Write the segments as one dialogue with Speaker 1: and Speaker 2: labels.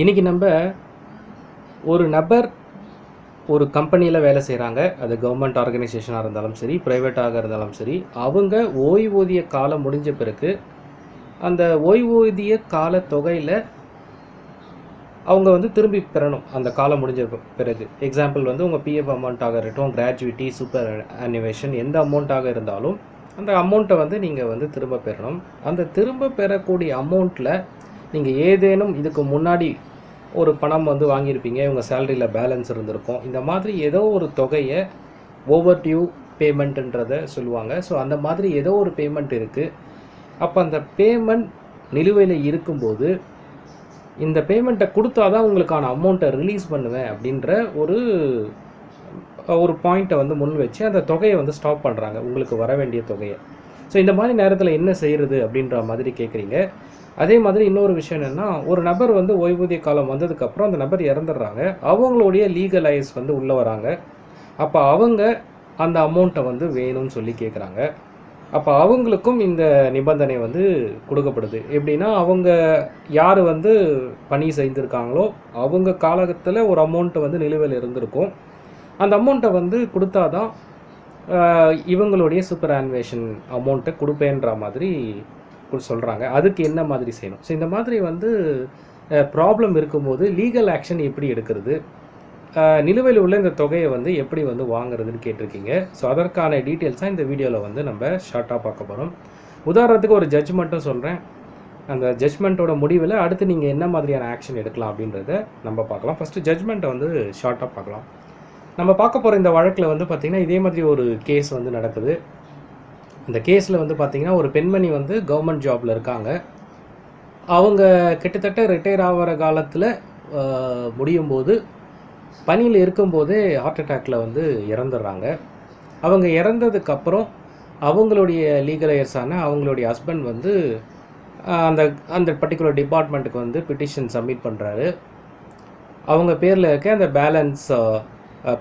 Speaker 1: இன்னைக்கு நம்ம ஒரு நபர் ஒரு கம்பெனியில் வேலை செய்கிறாங்க அது கவர்மெண்ட் ஆர்கனைசேஷனாக இருந்தாலும் சரி ப்ரைவேட்டாக இருந்தாலும் சரி அவங்க ஓய்வூதிய காலம் முடிஞ்ச பிறகு அந்த ஓய்வூதிய கால தொகையில் அவங்க வந்து திரும்பி பெறணும். அந்த காலம் முடிஞ்ச பிறகு. எக்ஸாம்பிள் வந்து உங்கள் பிஎஃப் அமௌண்ட்டாக இருக்கட்டும் கிராஜுவிட்டி சூப்பர் அனிவேஷன் எந்த அமௌண்ட்டாக இருந்தாலும் அந்த அமௌண்ட்டை வந்து நீங்கள் வந்து திரும்ப பெறணும். அந்த திரும்ப பெறக்கூடிய அமௌண்ட்டில் நீங்கள் ஏதேனும் இதுக்கு முன்னாடி ஒரு பணம் வந்து வாங்கியிருப்பீங்க இவங்க சேலரியில் பேலன்ஸ் இருந்திருக்கும். இந்த மாதிரி ஏதோ ஒரு தொகையை ஓவர் டியூ பேமெண்ட்டுன்றதை சொல்லுவாங்க. ஸோ அந்த மாதிரி ஏதோ ஒரு பேமெண்ட் இருக்குது அப்போ அந்த பேமெண்ட் நிலுவையில் இருக்கும்போது இந்த பேமெண்ட்டை கொடுத்தா தான் உங்களுக்கான அமௌண்ட்டை ரிலீஸ் பண்ணுவேன் அப்படின்ற ஒரு ஒரு பாயிண்ட்டை வந்து முன் வச்சு அந்த தொகையை வந்து ஸ்டாப் பண்ணுறாங்க உங்களுக்கு வர வேண்டிய தொகையை. ஸோ இந்த மாதிரி நேரத்தில் என்ன செய்கிறது அப்படின்ற மாதிரி கேட்குறீங்க அதே மாதிரி இன்னொரு விஷயம் என்னென்னா ஒரு நபர் வந்து ஓய்வூதிய காலம் வந்ததுக்கப்புறம் அந்த நபர் இறந்துடுறாங்க. அவங்களுடைய லீகலைஸ் வந்து உள்ளே வராங்க. அப்போ அவங்க அந்த அமௌண்ட்டை வந்து வேணும்னு சொல்லி கேட்குறாங்க அப்போ அவங்களுக்கும் இந்த நிபந்தனை வந்து கொடுக்கப்படுது. எப்படின்னா அவங்க யார் வந்து பணி செய்திருக்காங்களோ அவங்க காலகத்தில் ஒரு அமௌண்ட்டை வந்து நிலுவையில் இருந்திருக்கும். அந்த அமௌண்ட்டை வந்து கொடுத்தாதான் இவங்களுடைய சூப்பர் ஆன்வேஷன் அமௌண்ட்டை கொடுப்பேன்ற மாதிரி சொல்கிறாங்க அதுக்கு என்ன மாதிரி செய்யணும்? ஸோ இந்த மாதிரி வந்து ப்ராப்ளம் இருக்கும்போது லீகல் ஆக்ஷன் எப்படி எடுக்கிறது? நிலுவையில் உள்ள இந்த தொகையை வந்து எப்படி வந்து வாங்குறதுன்னு கேட்டிருக்கீங்க. ஸோ அதற்கான டீட்டெயில்ஸாக இந்த வீடியோவில் வந்து நம்ம ஷார்ட்டாக பார்க்க போகிறோம் உதாரணத்துக்கு ஒரு ஜட்ஜ்மெண்ட்டும் சொல்கிறேன் அந்த ஜட்ஜ்மெண்ட்டோட முடிவில் அடுத்து நீங்கள் என்ன மாதிரியான ஆக்ஷன் எடுக்கலாம் அப்படின்றத நம்ம பார்க்கலாம். ஃபஸ்ட்டு ஜட்ஜ்மெண்ட்டை வந்து ஷார்ட்டாக பார்க்கலாம். நம்ம பார்க்க போகிற இந்த வழக்கில் வந்து பார்த்திங்கன்னா இதே மாதிரி ஒரு கேஸ் வந்து நடக்குது. இந்த கேஸில் வந்து பார்த்திங்கன்னா ஒரு பெண்மணி வந்து கவர்மெண்ட் ஜாபில் இருக்காங்க. அவங்க கிட்டத்தட்ட ரிட்டையர் ஆகிற காலத்தில் முடியும் போது பணியில் இருக்கும்போதே ஹார்ட் அட்டாக்ல வந்து இறந்துடுறாங்க. அவங்க இறந்ததுக்கப்புறம் அவங்களுடைய லீகலையர்ஸான அவங்களுடைய ஹஸ்பண்ட் வந்து அந்த அந்த பர்டிகுலர் டிபார்ட்மெண்ட்டுக்கு வந்து பிட்டிஷன் சப்மிட் பண்ணுறாரு அவங்க பேரில் இருக்க அந்த balance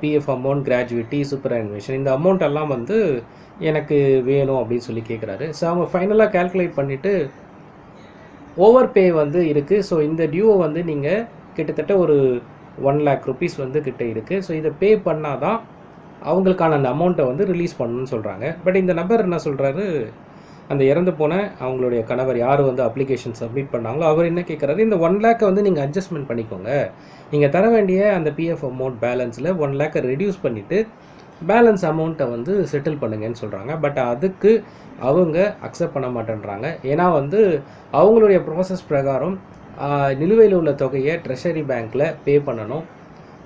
Speaker 1: PF amount gratuity superannuation இந்த அமௌண்ட் எல்லாம் வந்து எனக்கு வேணும் அப்படின்னு சொல்லி கேட்குறாரு ஸோ அவங்க ஃபைனலாக கால்குலேட் பண்ணிவிட்டு ஓவர் பே வந்து இருக்குது ஸோ இந்த டியூவை வந்து நீங்கள் கிட்டத்தட்ட ஒரு ஒன் லேக் ருபீஸ் வந்து கிட்ட இருக்குது ஸோ இதை பே பண்ணால் தான் அவங்களுக்கான அந்த அமௌண்ட்டை வந்து ரிலீஸ் பண்ணணும்னு சொல்கிறாங்க பட் இந்த நபர் என்ன சொல்கிறாரு அந்த இறந்து போன அவங்களுடைய கணவர் யார் வந்து அப்ளிகேஷன் சப்மிட் பண்ணாங்களோ அவர் என்ன கேட்குறாரு இந்த ஒன் லேக்கை வந்து நீங்கள் அட்ஜஸ்ட்மெண்ட் பண்ணிக்கோங்க. நீங்கள் தர வேண்டிய அந்த பிஎஃப் அமௌண்ட் பேலன்ஸில் ஒன் லேக்கை ரெடியூஸ் பண்ணிவிட்டு பேலன்ஸ் அமௌண்ட்டை வந்து செட்டில் பண்ணுங்கன்னு சொல்கிறாங்க பட் அதுக்கு அவங்க அக்செப்ட் பண்ண மாட்டேன்றாங்க. ஏன்னா வந்து அவங்களுடைய ப்ராசஸ் பிரகாரம் நிலுவையில் உள்ள தொகையை ட்ரெஷரி பேங்க்கில் பே பண்ணணும்.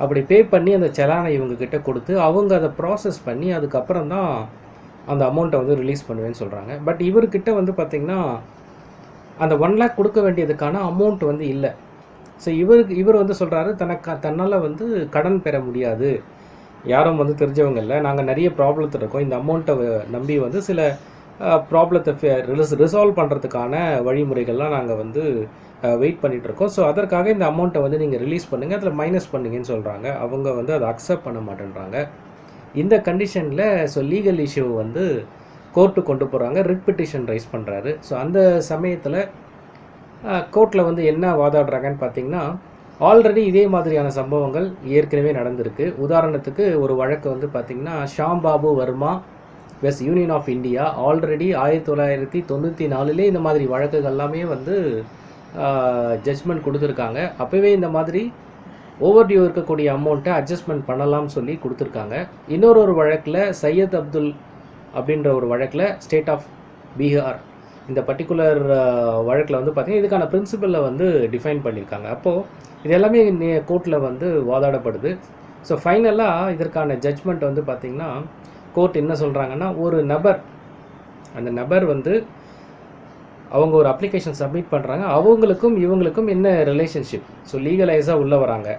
Speaker 1: அப்படி பே பண்ணி அந்த செலானை இவங்க கிட்ட கொடுத்து அவங்க அதை ப்ராசஸ் பண்ணி அதுக்கப்புறம் தான் அந்த அமௌண்ட்டை வந்து ரிலீஸ் பண்ணுவேன்னு சொல்கிறாங்க பட் இவர்கிட்ட வந்து பார்த்திங்கன்னா அந்த ஒன் லேக் கொடுக்க வேண்டியதுக்கான அமௌண்ட் வந்து இல்லை. ஸோ இவருக்கு இவர் வந்து சொல்கிறாரு தனக்கு தன்னால் வந்து கடன் பெற முடியாது. யாரும் வந்து தெரிஞ்சவங்க இல்லை. நாங்கள் நிறைய ப்ராப்ளத்தில் இருக்கோம். இந்த அமௌண்ட்டை நம்பி வந்து சில ப்ராப்ளத்தை ரிசால்வ் பண்ணுறதுக்கான வழிமுறைகள்லாம் நாங்கள் வந்து வெயிட் பண்ணிகிட்ருக்கோம் இருக்கோம். ஸோ அதற்காக இந்த அமௌண்ட்டை வந்து நீங்கள் ரிலீஸ் பண்ணுங்கள் அதில் மைனஸ் பண்ணுங்கன்னு சொல்கிறாங்க அவங்க வந்து அதை அக்செப்ட் பண்ண மாட்டேன்றாங்க. இந்த கண்டிஷனில் ஸோ லீகல் இஷ்யூ வந்து கோர்ட்டு கொண்டு போகிறாங்க ரிட் பிட்டிஷன் ரைஸ் பண்ணுறாரு ஸோ அந்த சமயத்தில் கோர்ட்டில் வந்து என்ன வாதாடுறாங்கன்னு பார்த்தீங்கன்னா ஆல்ரெடி இதே மாதிரியான சம்பவங்கள் ஏற்கனவே நடந்திருக்கு. உதாரணத்துக்கு ஒரு வழக்கு வந்து பார்த்திங்கன்னா Sham Babu Varma vs union of India already ஆயிரத்தி தொள்ளாயிரத்தி தொண்ணூற்றி நாலுலேயே இந்த மாதிரி வழக்குகள் எல்லாமே வந்து ஜட்ஜ்மெண்ட் கொடுத்துருக்காங்க. அப்போவே இந்த மாதிரி ஓவர் டியூ இருக்கக்கூடிய அமௌண்ட்டை அட்ஜஸ்ட்மெண்ட் பண்ணலாம்னு சொல்லி கொடுத்துருக்காங்க. இன்னொரு ஒரு வழக்கில் சையத் அப்துல் அப்படின்ற ஒரு வழக்கில் ஸ்டேட் ஆஃப் பீகார் இந்த பர்டிகுலர் வழக்கில் வந்து பார்த்தீங்கன்னா இதுக்கான பிரின்சிபலை வந்து டிஃபைன் பண்ணியிருக்காங்க அப்போது இது எல்லாமே கோர்ட்டில் வந்து வாதாடப்படுது. ஸோ ஃபைனலாக இதற்கான ஜட்ஜ்மெண்ட் வந்து பார்த்திங்கன்னா கோர்ட் என்ன சொல்கிறாங்கன்னா ஒரு நபர் அந்த நபர் வந்து அவங்க ஒரு அப்ளிகேஷன் சப்மிட் பண்ணுறாங்க அவங்களுக்கும் இவங்களுக்கும் என்ன ரிலேஷன்ஷிப் ஸோ லீகலைஸாக உள்ளே வராங்க.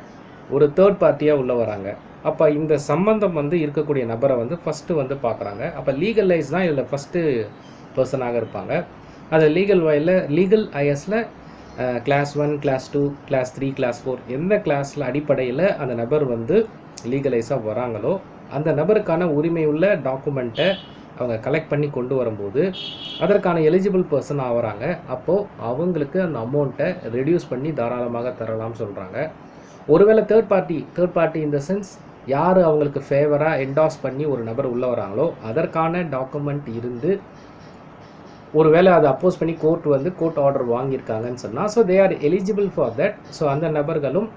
Speaker 1: ஒரு தேர்ட் பார்ட்டியாக உள்ளே வராங்க. அப்போ இந்த சம்பந்தம் வந்து இருக்கக்கூடிய நபரை வந்து ஃபஸ்ட்டு வந்து பார்க்குறாங்க அப்போ லீகலைஸ் தான் இதில் ஃபஸ்ட்டு பர்சனாக இருப்பாங்க. அது லீகல் வயலில் legal ஐஎஸில் class one class two class three class four எந்த கிளாஸில் அடிப்படையில் அந்த நபர் வந்து லீகலைஸாக வராங்களோ அந்த நபருக்கான உரிமை உள்ள டாக்குமெண்ட்டை அவங்க கலெக்ட் பண்ணி கொண்டு வரும்போது அதற்கான எலிஜிபிள் பர்சன் ஆகுறாங்க அப்போது அவங்களுக்கு அந்த அமௌண்ட்டை ரெடியூஸ் பண்ணி தாராளமாக தரலாம்னு சொல்கிறாங்க ஒருவேளை தேர்ட் பார்ட்டி தேர்ட் பார்ட்டி இந்த சென்ஸ் யார் அவங்களுக்கு ஃபேவராக என்டாஸ் பண்ணி ஒரு நபர் உள்ளே வராங்களோ அதற்கான டாக்குமெண்ட் இருந்து ஒருவேளை அதை அப்போஸ் பண்ணி கோர்ட் வந்து கோர்ட் ஆர்டர் வாங்கியிருக்காங்கன்னு சொன்னால் so they are eligible for that so அந்த நபர்களும்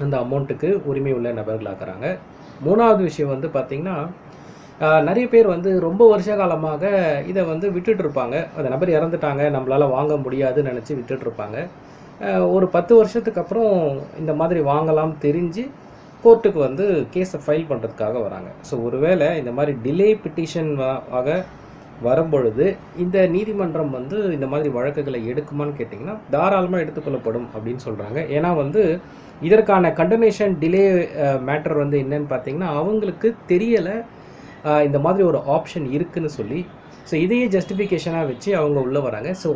Speaker 1: அந்த அமௌண்ட்டுக்கு உரிமை உள்ள நபர்களாக்குறாங்க. மூணாவது விஷயம் வந்து பார்த்திங்கன்னா நிறைய பேர் வந்து ரொம்ப வருஷ காலமாக இதை வந்து விட்டுட்டு இருப்பாங்க அந்த நபர் இறந்துட்டாங்க நம்மளால் வாங்க முடியாதுன்னு நினச்சி விட்டுட்டு இருப்பாங்க ஒரு பத்து வருஷத்துக்கு அப்புறம் இந்த மாதிரி வாங்கலாம் தெரிஞ்சு கோர்ட்டுக்கு வந்து கேஸை ஃபைல் பண்ணுறதுக்காக வராங்க. ஸோ ஒருவேளை இந்த மாதிரி டிலே பிட்டிஷன் ஆக வரும்பொழுது இந்த நீதிமன்றம் வந்து இந்த மாதிரி வழக்குகளை எடுக்குமான்னு கேட்டிங்கன்னா தாராளமாக எடுத்துக்கொள்ளப்படும் அப்படின்னு சொல்கிறாங்க ஏன்னா வந்து இதற்கான கண்டனேஷன் டிலே மேட்டர் வந்து என்னன்னு பார்த்தீங்கன்னா அவங்களுக்கு தெரியலை இந்த மாதிரி ஒரு ஆப்ஷன் இருக்குன்னு சொல்லி ஸோ இதையே ஜஸ்டிஃபிகேஷனாக வச்சு அவங்க உள்ளே வராங்க. ஸோ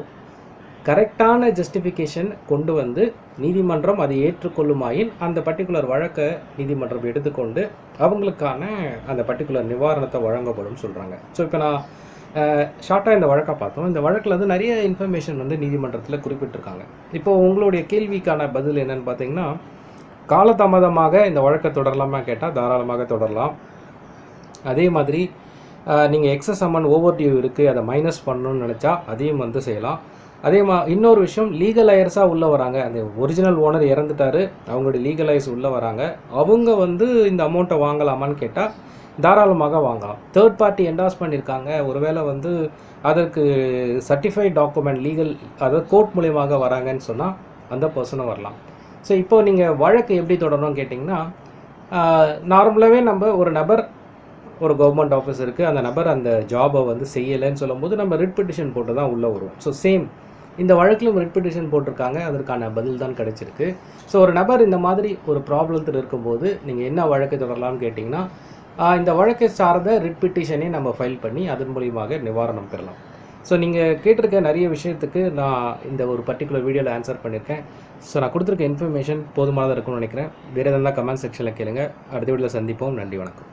Speaker 1: கரெக்டான ஜஸ்டிஃபிகேஷன் கொண்டு வந்து நீதிமன்றம் அதை ஏற்றுக்கொள்ளுமாயின் அந்த பர்டிகுலர் வழக்கை நீதிமன்றம் எடுத்துக்கொண்டு அவங்களுக்கான அந்த பர்டிகுலர் நிவாரணத்தை வழங்கப்படும் சொல்கிறாங்க ஸோ இப்போ நான் ஷார்ட்டாக இந்த வழக்கை பார்த்தோம். இந்த வழக்கில் வந்து நிறைய இன்ஃபர்மேஷன் வந்து நீதிமன்றத்தில் குறிப்பிட்டிருக்காங்க. இப்போ உங்களுடைய கேள்விக்கான பதில் என்னன்னு பார்த்தீங்கன்னா காலதாமதமாக இந்த வழக்கை தொடரலாமா கேட்டால் தாராளமாக தொடரலாம். அதே மாதிரி நீங்கள் எக்ஸஸ் அமௌண்ட் ஓவர் டியூ இருக்குது அதை மைனஸ் பண்ணணும்னு நினச்சா அதையும் வந்து செய்யலாம். அதே மா இன்னொரு விஷயம் லீகலையர்ஸாக உள்ளே வராங்க. அந்த ஒரிஜினல் ஓனர் இறந்துட்டாரு அவங்களுடைய லீகலைஸ் உள்ளே வராங்க. அவங்க வந்து இந்த அமௌண்ட்டை வாங்கலாமான்னு கேட்டால் தாராளமாக வாங்கலாம். தேர்ட் பார்ட்டி என்டாஸ் பண்ணியிருக்காங்க ஒருவேளை வந்து அதற்கு சர்டிஃபைட் டாக்குமெண்ட் லீகல் அதாவது கோர்ட் மூலியமாக வராங்கன்னு சொன்னால் அந்த பர்சனும் வரலாம். ஸோ இப்போது நீங்கள் வழக்கு எப்படி தொடரணும்னு கேட்டிங்கன்னா நார்மலாகவே நம்ம ஒரு நபர் ஒரு கவர்மெண்ட் ஆஃபீஸ் இருக்குது அந்த நபர் அந்த ஜாபை வந்து செய்யலைன்னு சொல்லும்போது நம்ம ரிட் பெட்டிஷன் போட்டு தான் உள்ளே வருவோம். ஸோ சேம் இந்த வழக்கிலும் ரிட் பெட்டிஷன் போட்டிருக்காங்க. அதற்கான பதில் தான் கிடைச்சிருக்கு. ஸோ ஒரு நபர் இந்த மாதிரி ஒரு ப்ராப்ளத்தில் இருக்கும்போது நீங்கள் என்ன வழக்கு தொடரலாம்னு கேட்டிங்கன்னா இந்த வழக்கை சார்ந்த ரிட் பெட்டிஷனே நம்ம ஃபைல் பண்ணி அதன் மூலியமாக நிவாரணம் பெறலாம். ஸோ நீங்கள் கேட்டிருக்க நிறைய விஷயத்துக்கு நான் இந்த ஒரு பர்டிகுலர் வீடியோவில் ஆன்சர் பண்ணியிருக்கேன். ஸோ நான் கொடுத்துருக்க இன்ஃபர்மேஷன் போதுமானதாக இருக்கும்னு நினைக்கிறேன். வேறு எதாவது கமெண்ட் செக்ஷனில் கேளுங்க. அடுத்த வீடியோவில் சந்திப்போம். நன்றி வணக்கம்.